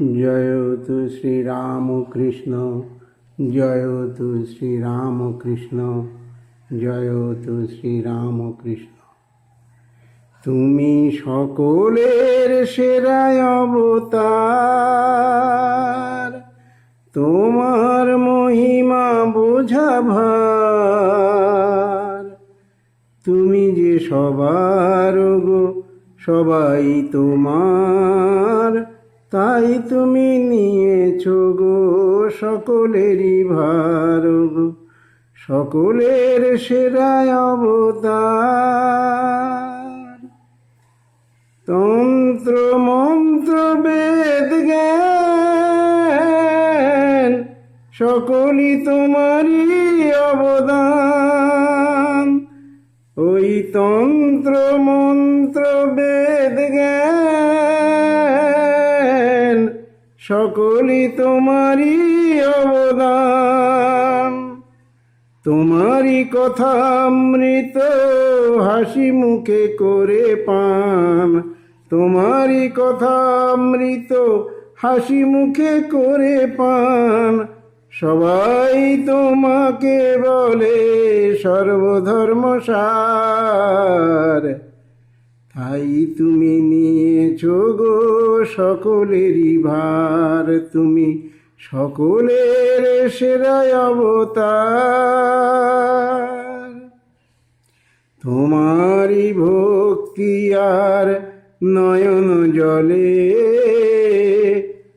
জয় তু শ্রীরামকৃষ্ণ জয় তু শ্রীরামকৃষ্ণ জয় তু শ্রীরামকৃষ্ণ। তুমি সকলের সেরায় অবতার, তোমার মহিমা বোঝা ভার। তুমি যে সবার গো, সবাই তোমার তাই তুমি নিয়েছো গো সকলেরই ভার গো সকলের সেরায় অবতার। তন্ত্র, মন্ত্র, বেদ, জ্ঞান, সকলই তোমারই অবদান। ওই তন্ত্র, মন্ত্র, বেদ, জ্ঞান সকলই তোমারই অবদান। তোমারই কথা অমৃত হাসি মুখে করে পান। তোমারই কথা অমৃত হাসি মুখে করে পান। সবাই তোমাকে বলে সর্বধর্ম সার তাই তুমি নিয়েছো গো সকলেরই ভার। তুমি সকলের সেরায় অবতার। তোমারই ভক্তি আর নয়ন জলে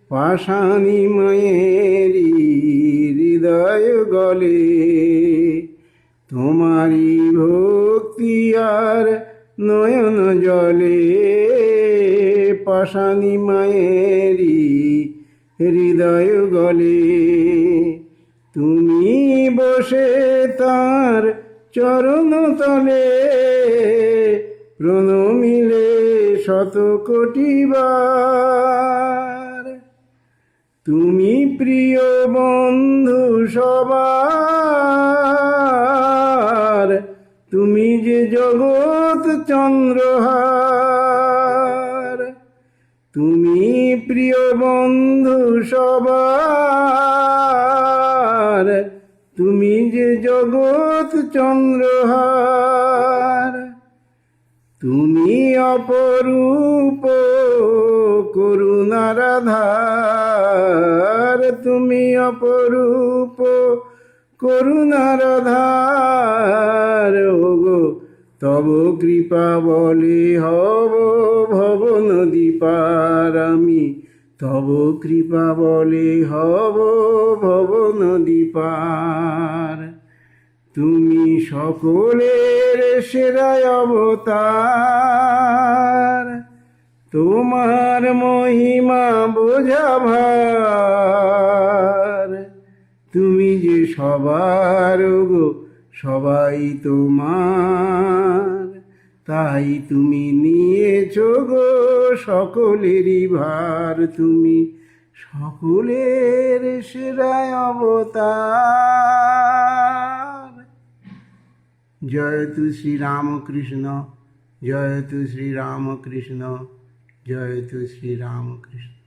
পাশানি মায়েরি হৃদয় গলে। তোমারই ভক্তি আর নয়ন জলে পাশানি মায়েরি হৃদয় গলে। তুমি বসে তার চরণ তলে, প্রণমিলে শত কোটিবার তুমি প্রিয় বন্ধু সবার তুমি যে জগৎ চন্দ্রহার, তুমি প্রিয় বন্ধু সবার, তুমি যে জগৎ চন্দ্রহার, তুমি অপরূপ করুণারাধার, তুমি অপরূপ করুণারাধার। তব কৃপা বলে হব ভবন দীপার আমি। তব কৃপা বলে হব ভবন দীপার। তুমি সকলের সেরায় অবতার। তোমার মহিমা বোঝা ভার। তুমি যে সবার গো সবাই তোমার, তাই তুমি নিয়েছো গো সকলেরই ভার। তুমি সকলের সেরায় অবতার। জয় তু শ্রীরামকৃষ্ণ, জয় তু শ্রীরামকৃষ্ণ, জয় তু শ্রীরামকৃষ্ণ।